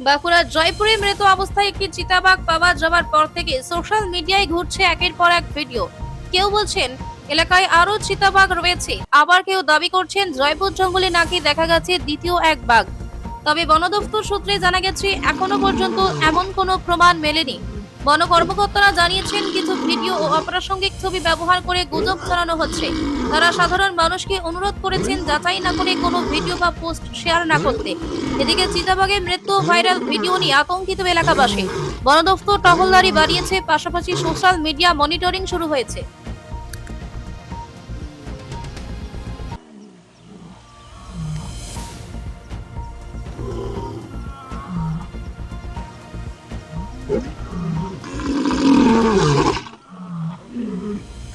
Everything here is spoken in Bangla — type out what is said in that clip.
বাঁকুড়ার জয়পুরে মৃত অবস্থায় একটি চিতাবাঘ পাওয়া যাওয়ার পর থেকে সোশ্যাল মিডিয়ায় ঘুরছে একের পর এক ভিডিও। কেউ বলছেন, এলাকায় আরও চিতাবাঘ রয়েছে। আবার কেউ দাবি করছেন, জয়পুর জঙ্গলে নাকি দেখা গেছে দ্বিতীয় এক বাঘ। তবে বনদপ্তর সূত্রে জানা গেছে, এখনও পর্যন্ত এমন কোনো প্রমাণ মেলেনি। বন কর্মকর্তারা জানিয়েছেন, কিছু ভিডিও ও অপ্রাসঙ্গিক ছবি ব্যবহার করে গুজব ছড়ানো হচ্ছে। তারা সাধারণ মানুষকে অনুরোধ করেছেন যাচাই না করে কোনো ভিডিও বা পোস্ট শেয়ার না করতে। এদিকে চিতাবাঘের মৃত্যু ভাইরাল ভিডিও নিয়ে আতঙ্কিত এলাকাবাসী। বন দফতর টহলদারি বাড়িয়েছে, পাশাপাশি সোশ্যাল মিডিয়া মনিটরিং শুরু হয়েছে।